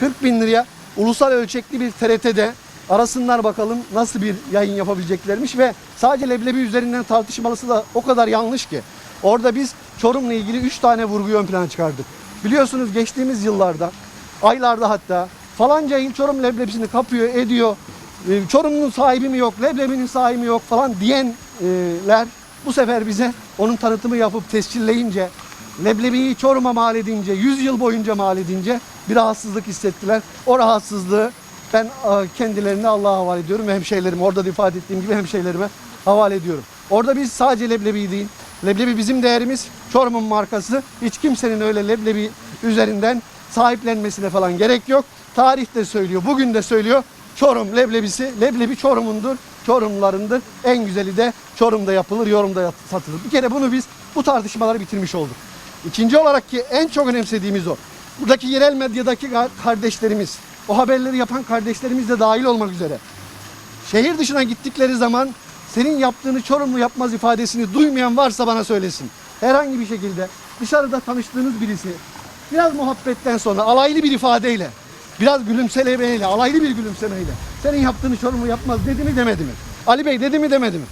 40 bin liraya ulusal ölçekli bir TRT'de arasınlar bakalım nasıl bir yayın yapabileceklermiş ve sadece leblebi üzerinden tartışmalısı da o kadar yanlış ki. Orada biz Çorum'la ilgili 3 tane vurguyu ön plana çıkardık. Biliyorsunuz geçtiğimiz yıllarda, aylarda hatta falanca il Çorum leblebisini kapıyor, ediyor. E, Çorum'un sahibi mi yok, leblebinin sahibi mi yok falan diyenler bu sefer bize onun tanıtımı yapıp tescilleyince, leblebiyi Çorum'a mal edince, 100 yıl boyunca mal edince bir rahatsızlık hissettiler. O rahatsızlığı ben e, kendilerine Allah'a havale ediyorum ve hemşehrilerime, orada da ifade ettiğim gibi hemşehrilerime havale ediyorum. Orada biz sadece leblebi değil, leblebi bizim değerimiz, Çorum'un markası. Hiç kimsenin öyle leblebi üzerinden sahiplenmesine falan gerek yok. Tarih de söylüyor, bugün de söylüyor. Çorum leblebisi, leblebi Çorum'undur, Çorumlularındır. En güzeli de Çorum'da yapılır, Yorum'da satılır. Bir kere bunu biz bu tartışmaları bitirmiş olduk. İkinci olarak ki en çok önemsediğimiz o. Buradaki yerel medyadaki ka- kardeşlerimiz, o haberleri yapan kardeşlerimiz de dahil olmak üzere. Şehir dışına gittikleri zaman senin yaptığını Çorumlu yapmaz ifadesini duymayan varsa bana söylesin. Herhangi bir şekilde dışarıda tanıştığınız birisi biraz muhabbetten sonra alaylı bir ifadeyle, biraz gülümselemeyle, alaylı bir gülümsemeyle senin yaptığını Çorumlu yapmaz dedi mi demedi mi? Ali Bey dedi mi demedi mi?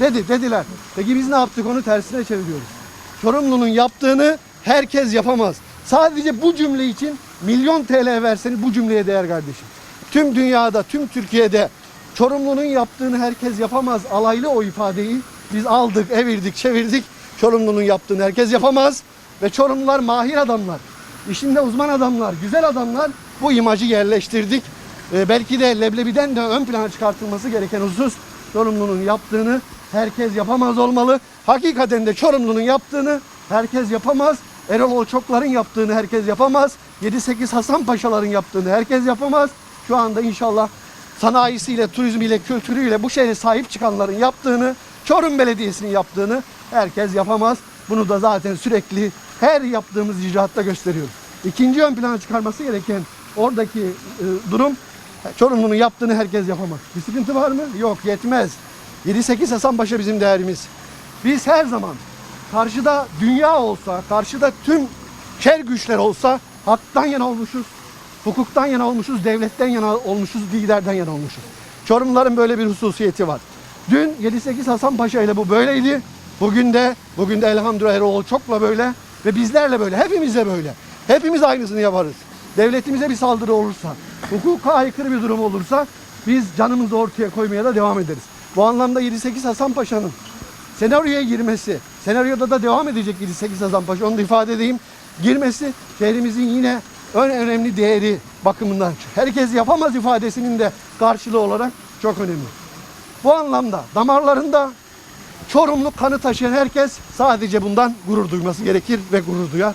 Dedi, dediler. Peki biz ne yaptık onu tersine çeviriyoruz. Çorumlu'nun yaptığını herkes yapamaz. Sadece bu cümle için milyon TL verseniz bu cümleye değer kardeşim. Tüm dünyada, tüm Türkiye'de Çorumlu'nun yaptığını herkes yapamaz. Alaylı o ifadeyi biz aldık, evirdik, çevirdik. Çorumlu'nun yaptığını herkes yapamaz. Ve Çorumlular mahir adamlar. İşinde uzman adamlar, güzel adamlar bu imajı yerleştirdik. Ee, belki de leblebiden de ön plana çıkartılması gereken husus Çorumlu'nun yaptığını herkes yapamaz olmalı. Hakikaten de Çorumlu'nun yaptığını herkes yapamaz. Erol Olçokların yaptığını herkes yapamaz. 7-8 Hasan Paşaların yaptığını herkes yapamaz. Şu anda inşallah sanayisiyle, turizmiyle, kültürüyle bu şehre sahip çıkanların yaptığını, Çorum Belediyesi'nin yaptığını herkes yapamaz. Bunu da zaten sürekli her yaptığımız icraatta gösteriyoruz. İkinci ön plana çıkarması gereken oradaki e, durum Çorumlu'nun yaptığını herkes yapamaz. Bir sıkıntı var mı? Yok yetmez. 7-8 Hasanpaşa bizim değerimiz. Biz her zaman karşıda dünya olsa, karşıda tüm şer güçler olsa haktan yana olmuşuz. Hukuktan yana olmuşuz, devletten yana olmuşuz, liderden yana olmuşuz. Çorumluların böyle bir hususiyeti var. Dün 7-8 Hasan Paşa ile bu böyleydi. Bugün de, bugün de elhamdülillah Erol çokla böyle ve bizlerle böyle, hepimizle böyle. Hepimiz aynısını yaparız. Devletimize bir saldırı olursa, hukuka aykırı bir durum olursa biz canımızı ortaya koymaya da devam ederiz. Bu anlamda 7-8 Hasan Paşa'nın senaryoya girmesi, senaryoda da devam edecek 7-8 Hasan Paşa, onu da ifade edeyim. Girmesi şehrimizin yine en önemli değeri bakımından. Herkes yapamaz ifadesinin de karşılığı olarak çok önemli. Bu anlamda damarlarında Çorumlu kanı taşıyan herkes sadece bundan gurur duyması gerekir ve gurur duyar.